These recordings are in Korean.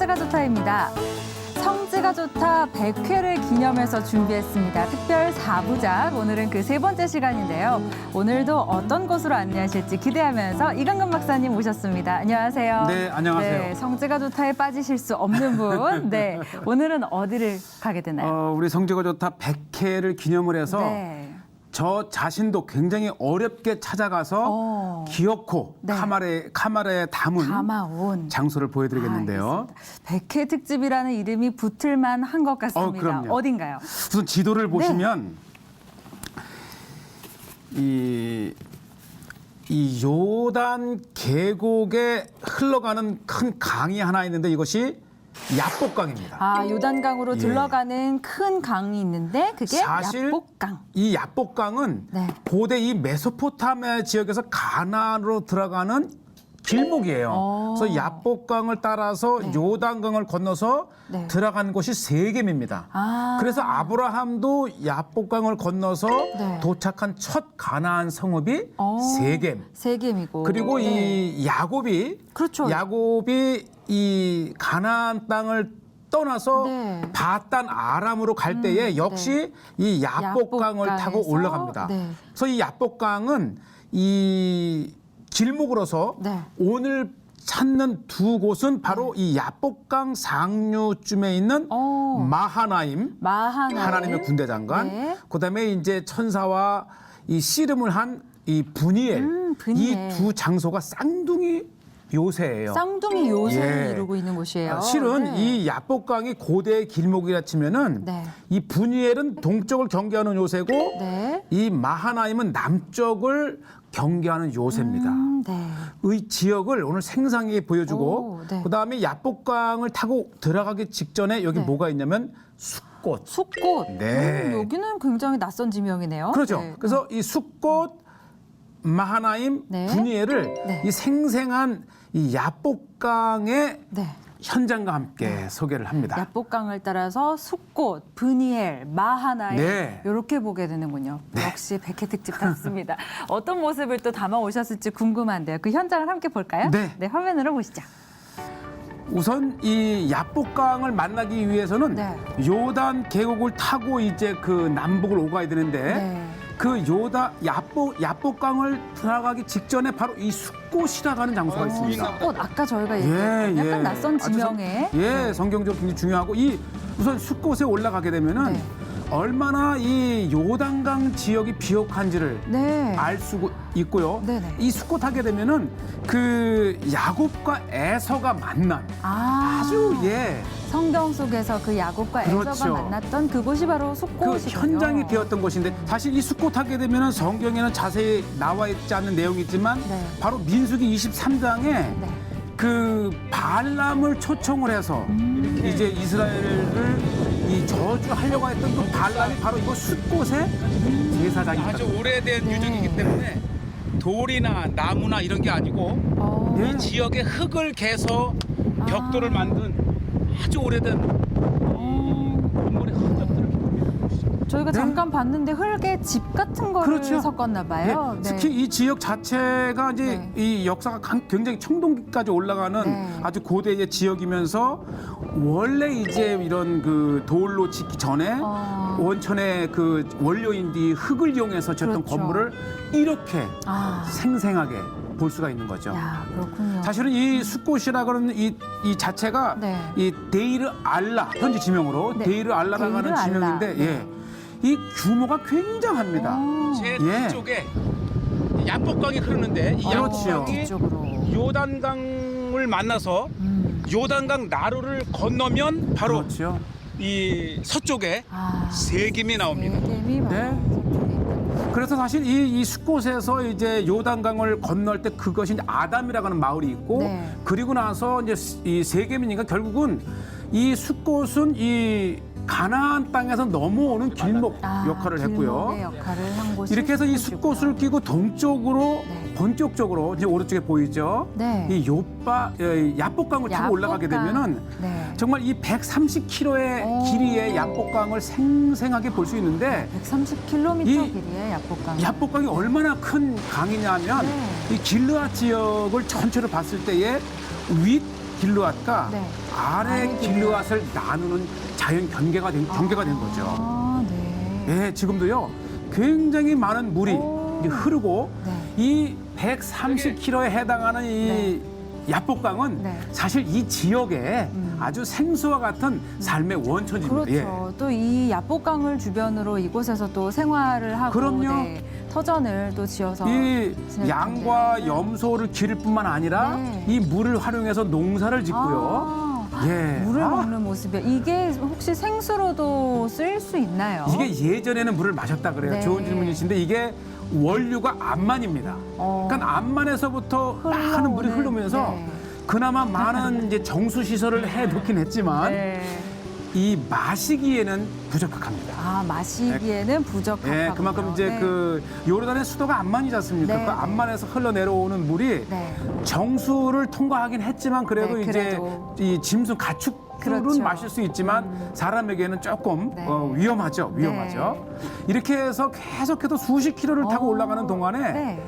성지가 좋다입니다. 성지가 좋다 100회를 기념해서 준비했습니다. 특별 4부작. 오늘은 그 세 번째 시간인데요. 오늘도 어떤 곳으로 안내하실지 기대하면서 이강근 박사님 모셨습니다. 안녕하세요. 네, 안녕하세요. 네, 성지가 좋다에 빠지실 수 없는 분. 네. 오늘은 어디를 가게 되나요? 어, 우리 성지가 좋다 100회를 기념을 해서 네. 저 자신도 굉장히 어렵게 찾아가서 어. 기어코 네. 카메라에 카메라에 담은 담아온 장소를 보여드리겠는데요. 알겠습니다. 100회 특집이라는 이름이 붙을만 한 것 같습니다. 그럼요. 어딘가요? 우선 지도를 보시면 이, 이 요단 계곡에 흘러가는 큰 강이 하나 있는데 이것이 야복강입니다. 아, 요단강으로 예. 들러가는 큰 강이 있는데 그게 사실 야복강. 이 야복강은 네. 고대 이 메소포타미아 지역에서 가나안으로 들어가는 길목이에요. 어. 그래서 야복강을 따라서 네. 요단강을 건너서 네. 들어간 곳이 세겜입니다. 아. 그래서 아브라함도 야복강을 건너서 네. 도착한 첫 가나안 성읍이 어. 세겜. 세겜이고. 그리고 네. 이 야곱이 그렇죠. 야곱이 이 가나안 땅을 떠나서 네. 음, 바단 아람으로 갈 때에 역시 이 야복강을 야복강에서, 타고 올라갑니다. 네. 그래서 이 야복강은 이 길목으로서 네. 오늘 찾는 두 곳은 바로 이 야복강 상류쯤에 있는 어. 마하나임 마하나임. 하나님의 군대 장관, 네. 그다음에 이제 천사와 이 씨름을 한 이 분이엘 음, 분이엘. 이두 장소가 쌍둥이 요새예요. 쌍둥이 요새를 예. 이루고 있는 곳이에요. 아, 실은 네. 이 야복강이 고대 길목이라 치면은 네. 이 분이엘은 동쪽을 경계하는 요새고 네. 이 마하나임은 남쪽을 경계하는 요새입니다. 음, 네. 의 지역을 오늘 생생하게 보여주고 오, 네. 그다음에 야복강을 타고 들어가기 직전에 여기 네. 뭐가 있냐면 숫꽃. 숲꽃. 네. 음, 여기는 굉장히 낯선 지명이네요. 그렇죠. 네. 그래서 이 숫꽃 마하나임 네. 분이엘을 네. 이 생생한 이 야복강의 네. 현장과 함께 소개를 합니다. 야복강을 따라서 숲꽃, 브니엘, 마하나임 네. 이렇게 보게 되는군요. 역시 백회 특집 같습니다. 어떤 모습을 또 담아 오셨을지 궁금한데요. 그 현장을 함께 볼까요? 네. 화면으로 보시죠. 우선 이 야복강을 만나기 위해서는 네. 요단 계곡을 타고 이제 그 남북을 오가야 되는데 네. 그 요다 야복 야복강을 들어가기 직전에 바로 이 숫꽃이라고 하는 장소가 있습니다. 꽃 아까 저희가 얘기했던 약간 낯선 아주 성- 지명에 예, 성경적으로 굉장히 중요하고 이 우선 숫꽃에 올라가게 되면은 네. 얼마나 이 요단강 지역이 비옥한지를 네. 알 수 있고요. 네네. 이 숫꽃 하게 되면은 그 야곱과 에서가 만난 아, 아주 예. 성경 속에서 그 야곱과 그렇죠. 에서가 만났던 그곳이 바로 그 숲꽃이군요. 현장이 되었던 것인데 사실 이 숫꽃 하게 되면은 성경에는 자세히 나와 있지 않는 내용이지만 네. 바로 민수기 23장에 네. 그 발람을 초청을 해서 음. 이제 이스라엘을 이 저주하려고 했던 그 발람이 바로 이거 숫꽃의 제사장입니다. 아주 오래된 네. 유적이기 때문에 돌이나 나무나 이런 게 아니고 어, 네. 이 지역의 흙을 개서 벽돌을 만든 아주 오래된 이 건물의 흔적들을 저희가 네. 잠깐 봤는데 흙에 집 같은 거를 그렇죠. 섞었나 예, 봐요. 네. 특히 이 지역 자체가 이제 네. 이 역사가 강- 굉장히 청동기까지 올라가는 네. 아주 고대의 지역이면서 원래 이제 이런 그 돌로 짓기 전에 어. 원천의 그 원료인 이 흙을 이용해서 지었던 그렇죠. 건물을 이렇게 아, 생생하게 볼 수가 있는 거죠. 야 그렇군요. 사실은 이 숫꽃이라 그러는 이, 이 자체가 네. 이 데이르 알라 현지 지명으로 네. 데이르 알라라고 하는 데이르 알라. 지명인데 네. 예. 이 규모가 굉장합니다. 어, 제 예. 뒤쪽에 야복강이 흐르는데 이 그렇지요. 뒤쪽으로. 요단강을 만나서 음. 요단강 나루를 건너면 바로 그렇죠. 이 서쪽에 아, 세김이 나옵니다. 바로 네. 그래서 사실 이, 이 숲곳에서 이제 요단강을 건널 때 그것이 아담이라고 하는 마을이 있고 네. 그리고 나서 이제 이 세계민이니까 결국은 이 숲곳은 이 가나안 땅에서 넘어오는 길목 아, 역할을 했고요. 길목의 역할을 한 곳이 이렇게 해서 이. 숲꽃을 끼고 동쪽으로 네. 본격적으로 이제 오른쪽에 보이죠. 네. 이 요빠 에, 야복강을 타고 올라가게. 되면은 네. 정말 이 130km의 오. 길이의 야복강을 생생하게 볼 수 있는데 130km 이 길이의 야복강. 야복강이 얼마나 큰 강이냐면 네. 이 길르앗 지역을 전체로 봤을 때에 윗 길르앗과 네. 아래 아래 길르앗을 나누는 자연 경계가 된, 경계가 된 거죠. 아, 네. 예, 지금도요 굉장히 많은 물이 오. 이제 흐르고 네. 이 130km에 해당하는 이 야복강은 네. 사실 이 지역에 음. 아주 생수와 같은 삶의 원천지입니다. 그렇죠. 예. 또이 야복강을 주변으로 이곳에서 또 생활을 하고 그럼요. 네, 터전을 또 지어서 이 양과 텐데. 염소를 기를 뿐만 아니라 네. 이 물을 활용해서 농사를 짓고요. 아, 예. 물을 아. 먹는 모습이요. 이게 혹시 생수로도 쓰일 수 있나요? 이게 예전에는 물을 마셨다 그래요. 네. 좋은 질문이신데 이게 원료가 암만입니다. 어. 그러니까 암만에서부터 많은 물이 흘러오는, 흐르면서 네. 그나마 많은 이제 정수 시설을 해 놓긴 했지만 네. 이 마시기에는 부적합니다. 아 마시기에는 부적하다. 예, 그만큼 이제 그 요르단의 수도가 암만이지 않습니까? 네, 그 네. 암만에서 흘러 내려오는 물이 네. 정수를 통과하긴 했지만 그래도 네, 이제 그래도. 이 짐승 가축 술은 그렇죠. 마실 수 있지만 사람에게는 조금 네. 어, 위험하죠. 위험하죠. 이렇게 해서 계속해서 수십 킬로를 타고 어, 올라가는 동안에 네.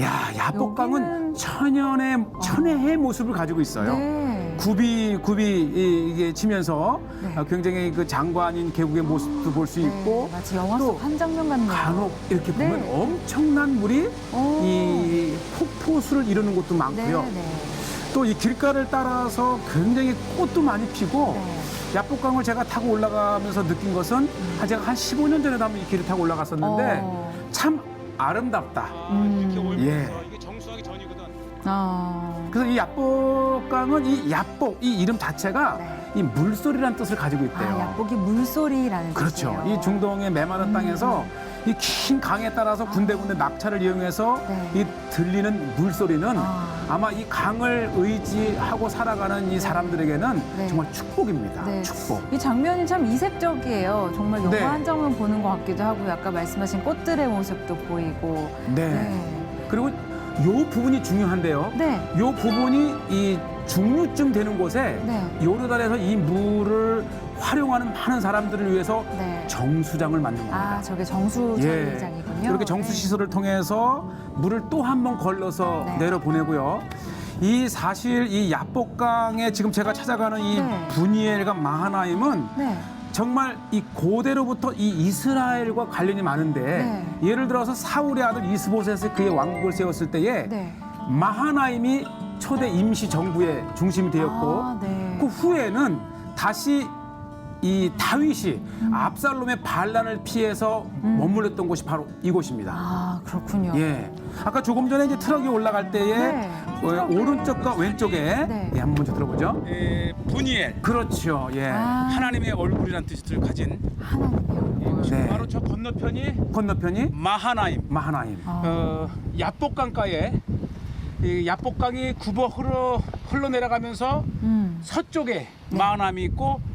야 야복강은 여기는- 천연의 천혜의 모습을 가지고 있어요. 네. 굽이 굽이 이- 이게 치면서 네. 어, 굉장히 그 장관인 계곡의 모습도 볼 수 있고 네, 마치 영화 또 속 한 장면 같네요. 간혹 이렇게 보면 네. 엄청난 물이 오. 이 폭포수를 이루는 곳도 많고요. 네, 네. 또 이 길가를 따라서 굉장히 꽃도 많이 피고 네. 야복강을 제가 타고 올라가면서 느낀 것은 한 제가 한 15년 전에도 한번 이 길을 타고 올라갔었는데 어. 참 아름답다. 아, 이렇게 음. 올면서 예. 어. 그래서 이 야복강은 이 야복 이 이름 자체가 네. 이 물소리라는 뜻을 가지고 있대요. 아, 약복이 물소리라는 그렇죠. 뜻이에요. 이 중동의 메마른 음. 땅에서 이 긴 강에 따라서 군데군데 낙차를 이용해서 네. 이 들리는 물소리는 아. 아마 이 강을 의지하고 살아가는 이 사람들에게는 네. 정말 축복입니다. 네. 축복. 이 장면이 참 이색적이에요. 정말 영화 네. 한 장면 보는 것 같기도 하고 아까 말씀하신 꽃들의 모습도 보이고. 네. 네. 그리고 요 부분이 중요한데요. 네. 요 부분이 이 중류쯤 되는 곳에 네. 요르단에서 이 물을 활용하는 많은 사람들을 위해서 네. 정수장을 만든 겁니다. 아, 저게 정수 예. 장이군요. 이렇게 정수 네. 시설을 통해서 물을 또 한 번 걸러서 네. 내려 보내고요. 이 사실 이 야복강에 지금 제가 찾아가는 이 네. 분이엘과 마하나임은 네. 정말 이 고대로부터 이 이스라엘과 관련이 많은데 네. 예를 들어서 사울의 아들 이스보셋이 그의 왕국을 세웠을 때에 네. 마하나임이 초대 임시 정부의 중심이 되었고 아, 네. 그 후에는 다시 이 다윗이 음. 압살롬의 반란을 피해서 머물렀던 곳이 바로 이곳입니다. 아, 그렇군요. 예. 아까 조금 전에 이제 트럭이 올라갈 때에 네. 어, 오른쪽과 왼쪽에 네. 예, 한번 먼저 들어보죠. 예, 분이엘 그렇죠. 예. 아, 하나님의 얼굴이라는 뜻을 가진 하나님이요. 네. 바로 저 건너편이 건너편이 마하나임 마하나임. 아. 어, 야복강가에 이 야복강이 굽어 흘러 흘러 내려가면서 음. 서쪽에 마하나임이 있고 아.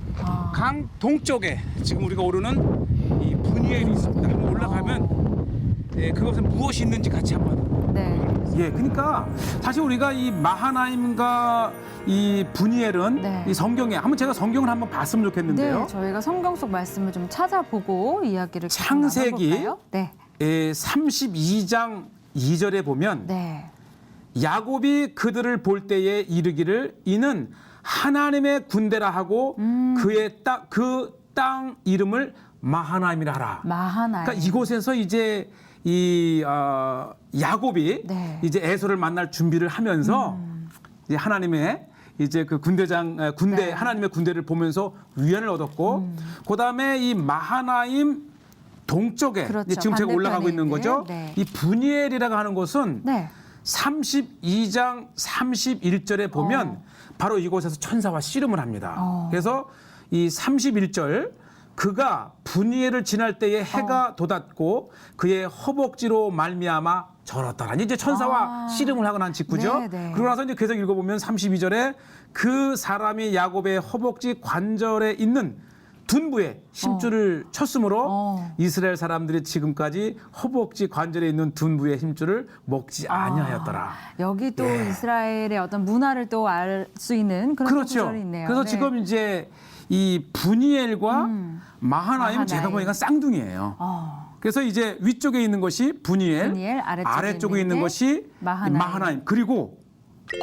강 동쪽에 지금 우리가 오르는 이 분이엘이 있습니다. 한번 올라가면 예, 그것은 무엇이 있는지 같이 한번 네. 예, 그러니까 사실 우리가 이 마하나임과 이 분이엘은 네. 이 성경에 한번 제가 성경을 한번 봤으면 좋겠는데요. 네, 저희가 성경 속 말씀을 좀 찾아보고 이야기를 계속 창세기. 나눠볼까요? 네. 예, 32장 2절에 보면 네. 야곱이 그들을 볼 때에 이르기를 이는 하나님의 군대라 하고 음. 그의 땅그땅 이름을 마하나임이라 하라. 마하나임. 그러니까 이곳에서 이제 이 어, 야곱이 네. 이제 에서를 만날 준비를 하면서 이제 하나님의 이제 그 군대장 에, 군대 음. 네. 음. 하나님의 군대를 보면서 위안을 얻었고 그다음에 이 마하나임 동쪽에 그렇죠. 지금 제가 올라가고 있는 거죠. 네. 이 분이엘이라고 하는 곳은 네. 32장 31절에 보면 어. 바로 이곳에서 천사와 씨름을 합니다. 어. 그래서 이 31절 그가 분이엘을 지날 때에 어. 해가 돋았고 그의 허벅지로 말미암아 절었더라. 이제 천사와 아. 씨름을 하고 난 직후죠. 네, 네. 그러고 나서 이제 계속 읽어보면 32절에 그 사람이 야곱의 허벅지 관절에 있는 둔부에 힘줄을 쳤으므로 어. 이스라엘 사람들이 지금까지 허벅지 관절에 있는 둔부의 힘줄을 먹지 아니하였더라. 여기 또 예. 이스라엘의 어떤 문화를 또 알 수 있는 그런 그렇죠. 구절이 있네요. 그래서 네. 지금 이제 이 분이엘과 음. 마하나임 제가 마하나임. 보니까 쌍둥이에요. 어. 그래서 이제 위쪽에 있는 것이 분이엘, 분이엘, 아래쪽에 쪽에 있는 있는 게 것이 마하나임. 마하나임. 그리고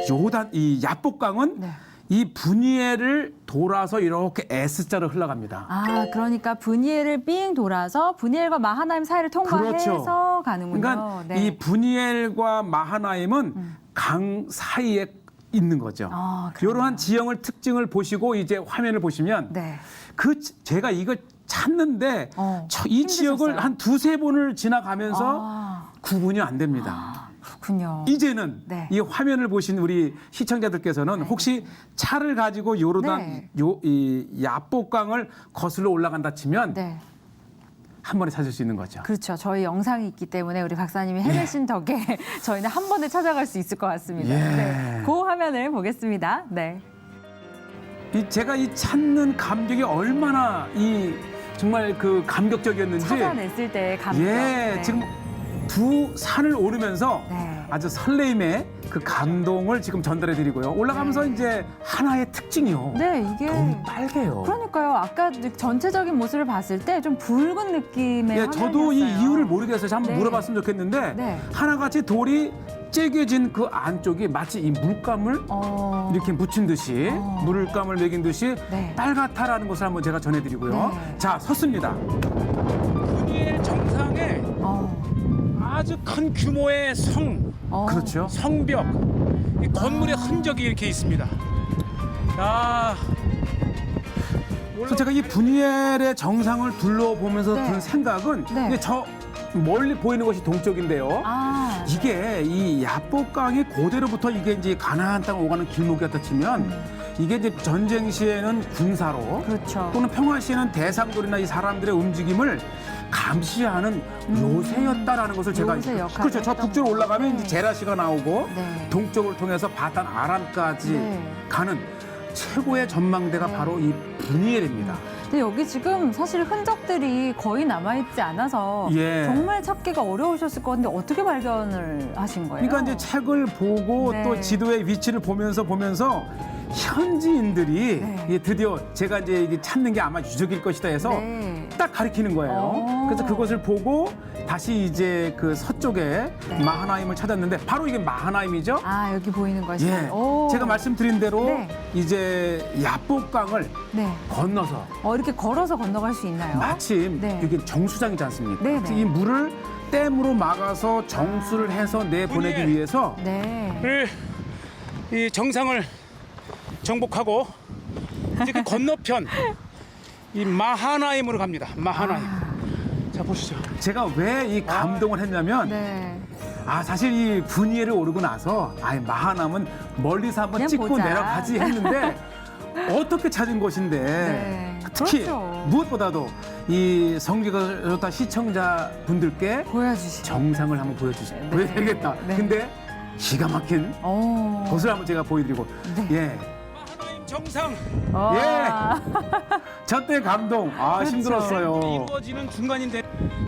요단 이 야복강은 네. 이 분이엘을 돌아서 이렇게 S자로 흘러갑니다. 아, 그러니까 분이엘을 삥 돌아서 분이엘과 마하나임 사이를 통과해서 그렇죠. 가는군요. 그러니까 네. 음. 이 분이엘과 마하나임은 강 사이에 있는 거죠. 아? 이러한 지형을 특징을 보시고 이제 화면을 보시면 네. 그 지- 제가 이걸 찾는데 어, 저- 이 지역을 힘드셨어요? 한 두세 번을 지나가면서 아, 구분이 안 됩니다. 그렇군요. 이제는 네. 이 화면을 보신 우리 시청자들께서는 혹시 차를 가지고 요르단 네. 요 이 야복강을 거슬러 올라간다 치면 네. 한 번에 찾을 수 있는 거죠. 그렇죠. 저희 영상이 있기 때문에 우리 박사님이 해내신 덕에 저희는 한 번에 찾아갈 수 있을 것 같습니다. 예. 네. 그 화면을 보겠습니다. 네. 이 제가 이 찾는 감격이 얼마나 이 정말 그 감격적이었는지 찾아냈을 때의 감정. 예 네. 지금 두 산을 오르면서 네. 아주 설레임의 그 감동을 지금 전달해 드리고요 올라가면서 네. 이제 하나의 특징이요 네, 이게 너무 빨개요 그러니까요. 아까 전체적인 모습을 봤을 때 좀 붉은 느낌의 예, 저도 이 화면이었어요. 이유를 모르겠어서 한번 네. 물어봤으면 좋겠는데 네. 하나같이 돌이 째겨진 그 안쪽이 마치 이 물감을 어... 이렇게 묻힌 듯이 어. 물감을 매긴 듯이 네. 빨갛다라는 것을 한번 제가 전해드리고요. 네. 자 섰습니다. 분이엘 정상에 어. 아주 큰 규모의 성, 어. 그렇죠. 성벽, 이 건물의 흔적이 이렇게 있습니다. 야, 그래서 제가 이 분이엘의 정상을 둘러보면서 네. 든 생각은 네. 이제 저 멀리 보이는 것이 동쪽인데요. 아, 이게 이 야복강이 고대로부터 이게 이제 가나안 땅 오가는 길목이었다 치면 이게 이제 전쟁 시에는 군사로 그렇죠. 또는 평화 시에는 대상들이나 이 사람들의 움직임을 감시하는 요새였다라는 것을 제가 음. 요새 역할을 그렇죠. 저 했던 북쪽으로 올라가면 네. 이제 제라시가 나오고 네. 동쪽을 통해서 바탄 아람까지 네. 가는 최고의 전망대가 네. 바로 이 분이엘입니다. 근데 여기 지금 사실 흔적들이 거의 남아있지 않아서 예. 정말 찾기가 어려우셨을 것 같은데 어떻게 발견을 하신 거예요? 그러니까 이제 책을 보고 네. 또 지도의 위치를 보면서 보면서 현지인들이 네. 예, 드디어 제가 이제 이게 찾는 게 아마 유적일 것이다 해서 네. 딱 가리키는 거예요. 어. 그래서 그것을 보고 다시 이제 그 서쪽에 네. 마하나임을 찾았는데 바로 이게 마하나임이죠. 아 여기 보이는 것이 예. 오. 제가 말씀드린 대로 네. 이제 야복강을 네. 건너서 어, 이렇게 걸어서 건너갈 수 있나요? 마침 네. 여기 정수장이지 않습니까? 네, 네. 이 물을 댐으로 막아서 정수를 해서 내보내기. 위해서 네. 이, 이 정상을 정복하고 이제 그 건너편 이 마하나임으로 갑니다. 마하나임. 자 보시죠. 제가 왜 이 감동을 했냐면 네. 아 사실 이 분이엘을 오르고 나서 아예 마하남은 멀리서 한번 그냥 찍고 보자. 내려가지 했는데 어떻게 찾은 곳인데 네. 특히 그렇죠. 무엇보다도 이 성지가 좋다 시청자 분들께 보여주시죠. 정상을 한번 보여주시 네. 보여드리겠다. 네. 근데 기가 막힌 오. 곳을 한번 제가 보여드리고 네. 예. 마하나임 정상 와. 저 때 감동 아 그렇죠. 힘들었어요. 이루어지는 중간인데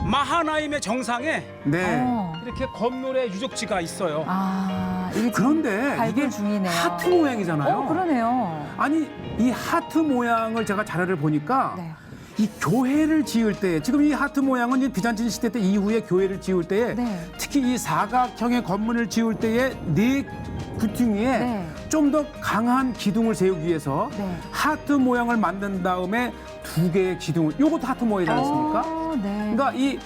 마하나임의 정상에 네. 어. 이렇게 건물의 유적지가 있어요. 아, 이게 지금 그런데 발굴 이게 중이네요. 하트 모양이잖아요. 어, 그러네요. 아니 이 하트 모양을 제가 자료를 보니까 네. 이 교회를 지을 때 지금 이 하트 모양은 이 비잔틴 시대 때 이후에 교회를 지을 때에 네. 특히 이 사각형의 건물을 지을 때에 네 구퉁 위에 네. 좀 더 강한 기둥을 세우기 위해서 네. 하트 모양을 만든 다음에 두 개의 기둥을 요것도 하트 모양이지 않습니까? 어, 네. 그러니까 이,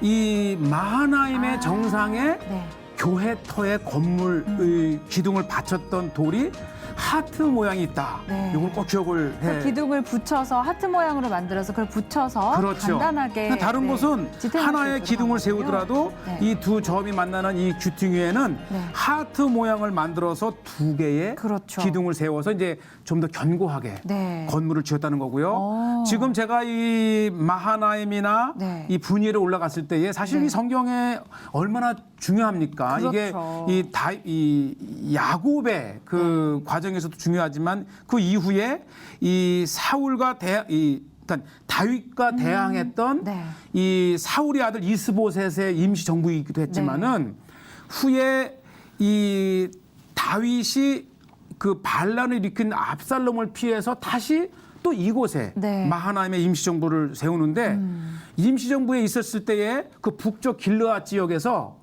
이 마하나임의 아, 정상에 네. 교회터의 건물의 기둥을 받쳤던 돌이 하트 모양이 있다. 네. 이걸 꼭 기억을 해. 그 기둥을 붙여서 하트 모양으로 만들어서 그걸 붙여서 그렇죠. 간단하게 근데 다른 네, 곳은 하나의 기둥을. 세우더라도 네. 이두 점이 만나는 이 규퉁 위에는 네. 하트 모양을 만들어서 두 개의 그렇죠. 기둥을 세워서 이제 좀 더 견고하게 네. 건물을 지었다는 거고요. 오. 지금 제가 이 마하나임이나 네. 이 분이엘에 올라갔을 때에 사실 네. 이 성경에 얼마나 중요합니까? 그렇죠. 이게 이, 다, 이 야곱의 그 네. 과정에서도 중요하지만 그 이후에 이 사울과 대, 이 그러니까 다윗과 대항했던 음. 네. 이 사울의 아들 이스보셋의 임시 정부이기도 했지만은 네. 후에 이 다윗이 그 반란을 일으킨 압살롬을 피해서 다시 또 이곳에 네. 음. 마하나임의 임시정부를 세우는데 임시정부에 있었을 때에 그 북쪽 길르앗 지역에서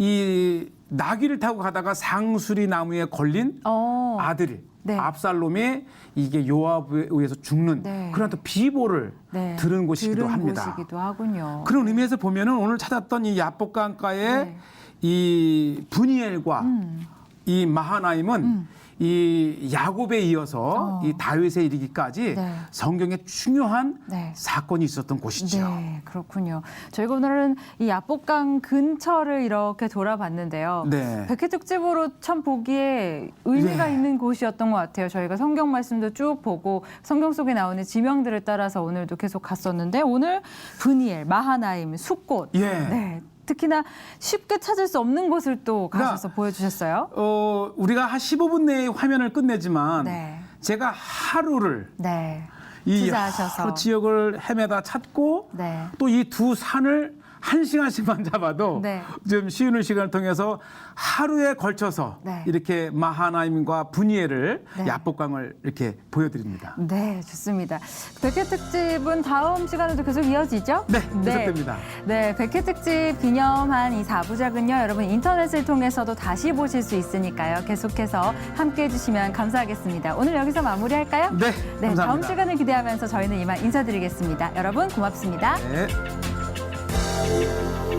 이 나귀를 타고 가다가 상수리 나무에 걸린 어. 아들 네. 압살롬이 이게 요압에 의해서 죽는 네. 그런 또 비보를 네. 들은 곳이기도 들은 합니다. 곳이기도 하군요. 그런 의미에서 보면은 오늘 찾았던 이 야복강가의 네. 이 분이엘과 음. 이 마하나임은 이 야곱에 이어서 어. 이 다윗에 이르기까지 네. 성경에 중요한 네. 사건이 있었던 곳이죠. 네, 그렇군요. 저희가 오늘은 이 야복강 근처를 이렇게 돌아봤는데요. 네. 백회 특집으로 참 보기에 의미가 네. 있는 곳이었던 것 같아요. 저희가 성경 말씀도 쭉 보고 성경 속에 나오는 지명들을 따라서 오늘도 계속 갔었는데 오늘 분이엘, 마하나임, 숫꽃. 예. 네. 특히나 쉽게 찾을 수 없는 곳을 또 가셔서 그러니까 보여주셨어요. 어, 우리가 한 15분 내에 화면을 끝내지만 네. 제가 하루를 네. 이 투자하셔서. 여러 지역을 헤매다 찾고 네. 또이 두 산을 한 시간씩만 잡아도 네. 좀 쉬는 시간을 통해서 하루에 걸쳐서 네. 이렇게 마하나임과 분이엘을 네. 야복강을 이렇게 보여드립니다. 네, 좋습니다. 백회 특집은 다음 시간에도 계속 이어지죠? 네, 계속됩니다. 네, 백회 특집 기념한 이 4부작은요, 여러분 인터넷을 통해서도 다시 보실 수 있으니까요. 계속해서 함께 해 주시면 감사하겠습니다. 오늘 여기서 마무리할까요? 네, 네, 감사합니다. 다음 시간을 기대하면서 저희는 이만 인사드리겠습니다. 여러분 고맙습니다. 네. Bye.